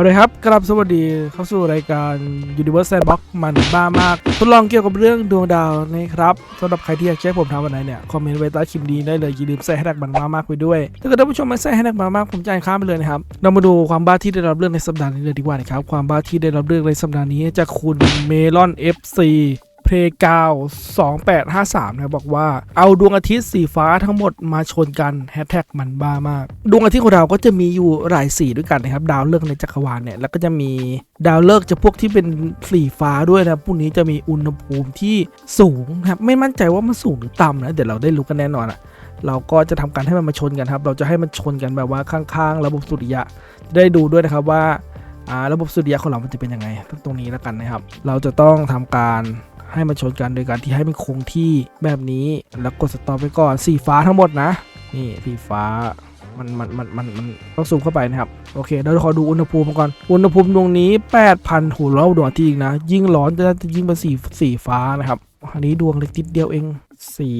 เอาเลยครับกลับสวัสดีเข้าสู่รายการ Universe Sandbox มันบ้ามาก ทดลองเกี่ยวกับเรื่องดวงดาวนะครับสำหรับใครที่อยากแจ้ผมทำวันไหนเนี่ย คอมเมนต์ไว้ใต้คลิปนี้ได้เลยอย่าลืมใส่แฮชแท็กมันบ้ามากไปด้วย ถ้าเกิดท่านผู้ชมไม่ใส่แฮชแท็กมันบ้ามากผมจะอ่านข้ามไปเลยนะครับ เรามาดูความบ้าที่ได้รับเรื่องในสัปดาห์นี้เลยดีกว่านะครับ ความบ้าที่ได้รับเรื่องในสัปดาห์นี้จากคุณเมลอน FC เพลกาว2853นะบบอกว่าเอาดวงอาทิตย์สีฟ้าทั้งหมดมาชนกันแฮชแท็กมันบ้ามาก ดวงอาทิตย์ของเราก็จะมีอยู่หลายสีด้วยกันนะครับ ดาวฤกษ์ในจักรวาลเนี่ย แล้วก็จะมีดาวฤกษ์จะพวกที่เป็นสีฟ้าด้วยนะพวกนี้จะมีอุณหภูมิที่สูงนะครับไม่มั่นใจว่ามันสูงหรือต่ำนะเดี๋ยวเราได้รู้กันแน่นอนอะเราก็จะทำการให้มันมาชนกันครับ เราจะให้มันชนกันแบบว่าข้างๆ ระบบสุริยะได้ดูด้วยนะครับว่าระบบสุริยะของเรามันจะเป็นยังไงตรงนี้แล้วกันนะครับ เราจะต้องทำการ ให้มันชนกันโดยการที่ให้มันคงที่แบบนี้แล้วกดสต็อปไปก่อนสีฟ้าทั้งหมดนะ นี่สีฟ้ามันมันมันมันมันต้องซูมเข้าไปนะครับ โอเคเราขอดูอุณหภูมิก่อน อุณหภูมิดวงนี้ 8,000หูเราดวงทิตย์อีกนะ ยิ่งร้อนจะจะยิ่งเป็นสีสีฟ้านะครับ อันนี้ดวงเล็กนิดเดียวเอง สี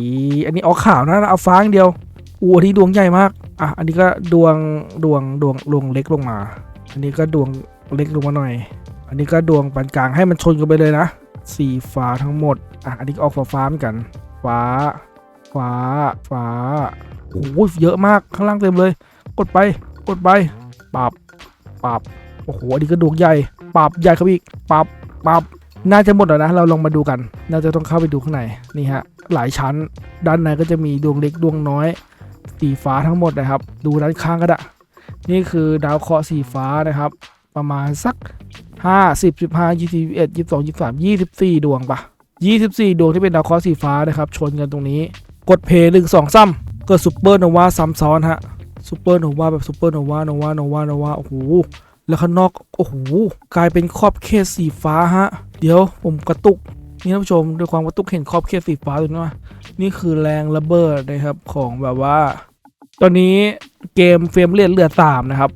อันนี้ออกขาวนะเอาฟ้าอย่างเดียวอู้อันนี้ดวงใหญ่มาก อะ อันนี้ก็ดวงดวงดวงดวงเล็กลงมา อันนี้ก็ดวงเล็กลงมาหน่อย อันนี้ก็ดวงปานกลางให้มันชนกันไปเลยนะ สีฟ้าทั้งหมด อะ อันนี้ก็ออกฟ้าฟ้าเหมือนกัน ฟ้า ฟ้า ฟ้า โอ้โหเยอะมาก ข้างล่างเต็มเลย กดไป กดไป ปรับ ปรับ โอ้โห อันนี้ก็ดวงใหญ่ ปรับใหญ่เข้าอีก ปรับ ปรับ น่าจะหมดแล้วนะ เราลองมาดูกัน น่าจะต้องเข้าไปดูข้างใน นี่ฮะ หลายชั้น ด้านในก็จะมีดวงเล็กดวงน้อย สีฟ้าทั้งหมดนะครับ ดูด้านข้างก็ได้ นี่คือดาวเคราะห์สีฟ้านะครับ ประมาณสัก ห้าสิบสิบห้ายี่สิบเอ็ดยี่สิบสองยี่สิบสามยี่สิบสี่ดวงปะยี่สิบสี่ดวงที่เป็นดาวเคราะห์สีฟ้านะครับ ชนกันตรงนี้ กดเพย์หนึ่งสองซ้ำเกิดซูเปอร์โนวาซ้ำซ้อนฮะซูเปอร์โนวาแบบซูเปอร์โนวาโนวาโนวาโนวาโอ้โหแล้วข้างนอกโอ้โหกลายเป็นขอบเขตสีฟ้าฮะ เดี๋ยวผมกระตุกนี่ท่านผู้ชมด้วยความกระตุกเห็นขอบเขตสีฟ้าตรงนี้ไหมนี่คือแรงระเบิดนะครับของแบบว่า ตอนนี้เกมเฟรมเรทเหลือสามนะครับ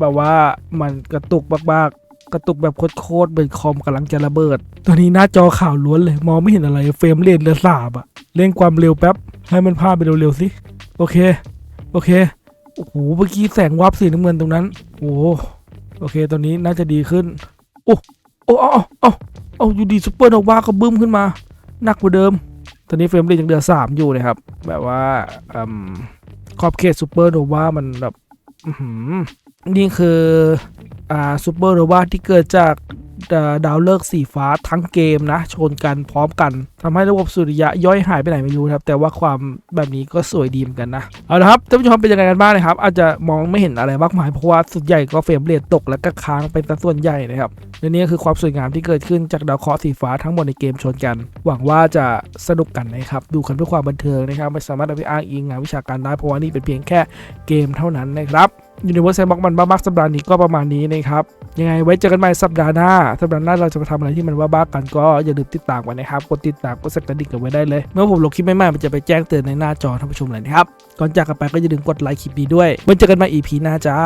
แบบว่ามันกระตุกมาก กระตุกแบบโคตรๆเหมือนคอมกำลังจะระเบิดตอนนี้หน้าจอข่าวล้วนเลย มองไม่เห็นอะไร เฟรมเรทเหลือสามอะเร่งความเร็วแป๊บ ให้มันพาไปเร็วๆสิ โอเค โอเค โอ้โห เมื่อกี้แสงวับสีน้ำเงินตรงนั้น โอ้โอเค ตอนนี้น่าจะดีขึ้น โอ้ โอ้เอาเอาเอาอยู่ดีซูเปอร์โนวาก็บึ้มขึ้นมา หนักกว่าเดิม ตอนนี้เฟรมเรทยังเหลือสามอยู่เลยครับ แบบว่าอืมขอบเขตซูเปอร์โนวามันแบบ นี่คือ อ่าซูเปอร์โนวาที่เกิดจาก ดาดาวฤกสีฟ้าทั้งเกมนะชนกันพร้อมกันทำให้ระบบสุริยะย่อยหายไปไหนไม่รู้ครับ แต่ว่าความแบบนี้ก็สวยดีเหมือนกันนะ เอาละครับท่านผู้ชมเป็นยังไงกันบ้างนะครับ อาจจะมองไม่เห็นอะไรมากมายเพราะว่าส่วนใหญ่ก็เฟรมเรทตกและก็ค้างเป็นส่วนใหญ่นะครับและนี่คือความสวยงามที่เกิดขึ้นจากดาวเคราะห์สีฟ้าทั้งหมดในเกมชนกัน หวังว่าจะสนุกกันนะครับดูกันเพื่อความบันเทิงนะครับไม่สามารถเอาไปอ้างอิงงานวิชาการได้เพราะว่านี่เป็นเพียงแค่เกมเท่านั้นนะครับ ยูนิเวอร์แซนบ็อกมันบ้าๆสัปดาห์นี้ก็ประมาณนี้นะครับ ยังไงไว้เจอกันใหม่สัปดาห์หน้า สัปดาห์หน้าเราจะมาทำอะไรที่มันบ้าๆกันก็อย่าลืมติดตามกันนะครับ กดติดตามกดสักกระดิ่งกันไว้ได้เลย เมื่อผมลงคลิปใหม่ๆมันจะไปแจ้งเตือนในหน้าจอท่านผู้ชมเลยนะครับ ก่อนจากกันไปก็อย่าลืมกดไลค์คลิปนี้ด้วยไว้เจอกันใหม่ EP หน้าจ้า